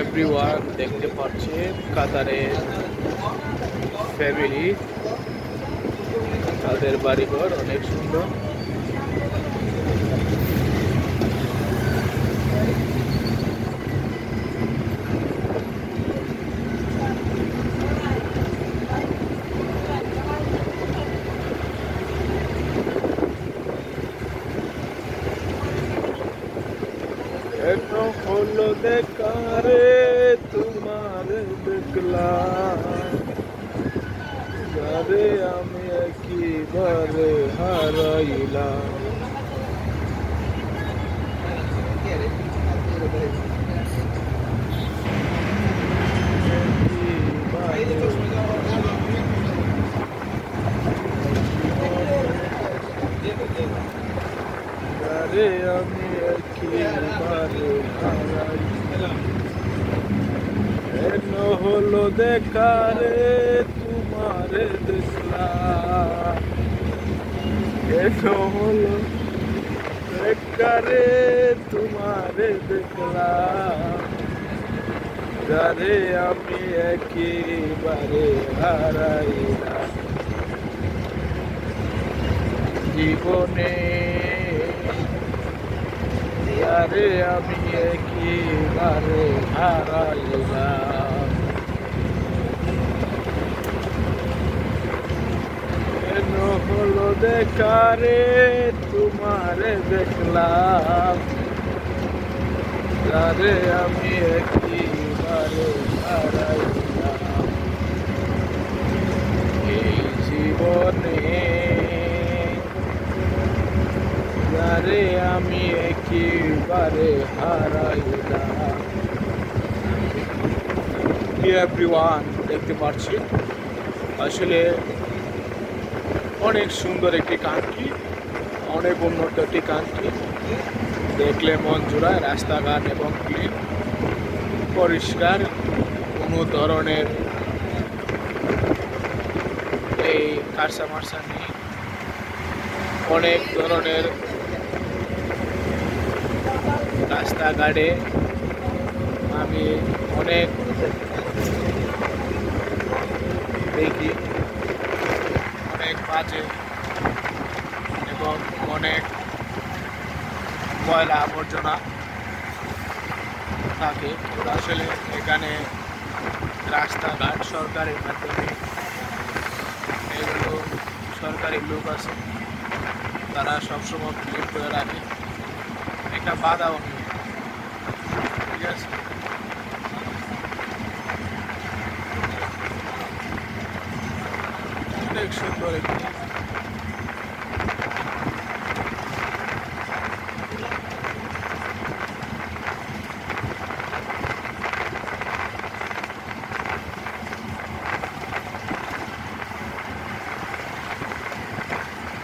Everyone দেখতে পাচ্ছে কাতারে ফ্যামিলি তাদের বাড়িঘর অনেক সুন্দর। কেন হলো দেখারে তোমার দেখলা যারে আমি একেবারে হারাইলাম যারে আমি একেবারে হারাইলাম কেন হলো দেখারে তোমারে দেখলাম হলো দেখারে তোমারে দেখলাম যারে আমি একেবারে হারাইলাম জীবনে যারে আমি একেবারে হারাইলাম। কেন হলো দেখারে তোমারে দেখলাম। যারে আমি একেবারে হারাইলাম এই জীবনে যারে আমি একেবারে হারাইলাম এভরিওয়ান দেখতে পাচ্ছি। আসলে অনেক সুন্দর একটি কান্ট্রি অনেক উন্নত একটি কান্ট্রি দেখলে মন জোড়ায় রাস্তাঘাট এবং ক্লিন পরিষ্কার, কোনো ধরনের এই কারসা মার্সা নেই। অনেক ধরনের রাস্তাঘাটে আমি অনেক দেখি, অনেক বাজে এবং অনেক ময়লা আবর্জনা থাকে। আসলে এখানে রাস্তাঘাট সরকারের মাধ্যমে এগুলো সরকারি লোক আছে, তারা সবসময় ক্লিন করে রাখে। একটা ঠিক আছে অনেক সুন্দর একটি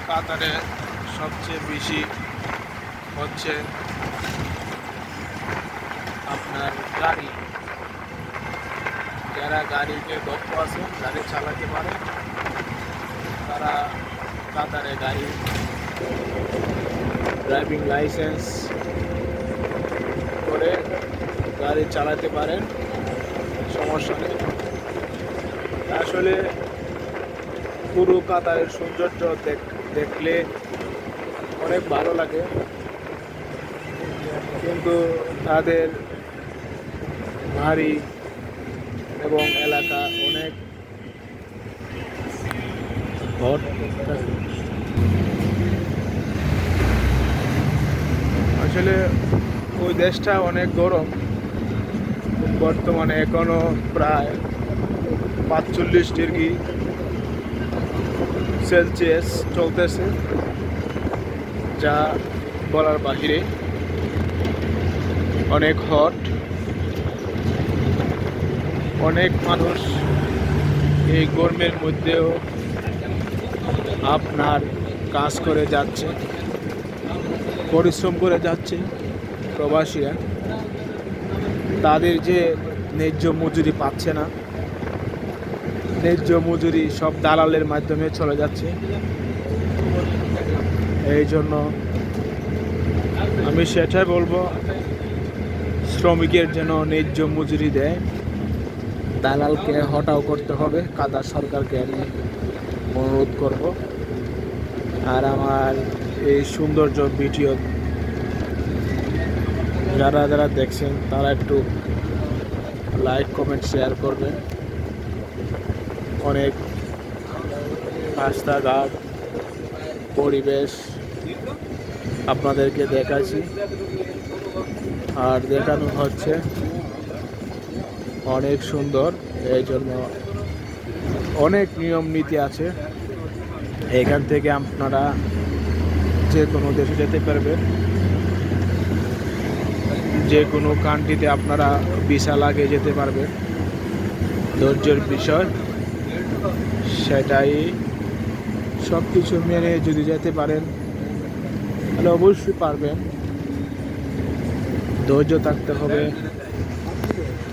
কাতারে সবচেয়ে বেশি হচ্ছে আপনার গাড়ি। যারা গাড়িকে দক্ষ আছে গাড়ি চালাতে পারে তারা কাতারে গাড়ি, ড্রাইভিং লাইসেন্স করে গাড়ি চালাতে পারেন। সমস্যা নেই। আসলে পুরো কাতারের সৌন্দর্য দেখ- দেখলে অনেক ভালো লাগে। কিন্তু তাদের বাড়ি এবং এলাকা অনেক আসলে ওই দেশটা অনেক গরম, বর্তমানে এখনও প্রায় পাঁচচল্লিশ ডিগ্রি সেলসিয়াস চলতেছে, যা বলার বাহিরে অনেক হট। অনেক মানুষ এই গরমের মধ্যেও আপনার কাজ করে যাচ্ছে, পরিশ্রম করে যাচ্ছে প্রবাসীরা। তাদের যে ন্যায্য মজুরি পাচ্ছে না, ন্যায্য মজুরি সব দালালের মাধ্যমে চলে যাচ্ছে। এই জন্য আমি সেটাই বলব, শ্রমিকের যেন ন্যায্য মজুরি দেয়। দালালকে হটাও করতে হবে কাতার সরকারকে আমি অনুরোধ করব। আর আমার এই সৌন্দর্য ভিডিও যারা যারা দেখছেন, তারা একটু লাইক কমেন্ট শেয়ার করবেন। অনেক রাস্তাঘাট, পরিবেশ আপনাদেরকে দেখাচ্ছি। আর দেখানো হচ্ছে অনেক সুন্দর। এই জন্য অনেক নিয়ম নীতি আছে। এখান থেকে আপনারা যে কোনো দেশে যেতে পারবেন। যে কোনো কান্ট্রিতে আপনারা ভিসা লাগিয়ে যেতে পারবেন। ধৈর্যের বিষয়। সেটাই সব কিছু মেনে যদি যেতে পারেন, তাহলে অবশ্যই পারবেন। ধৈর্য থাকতে হবে।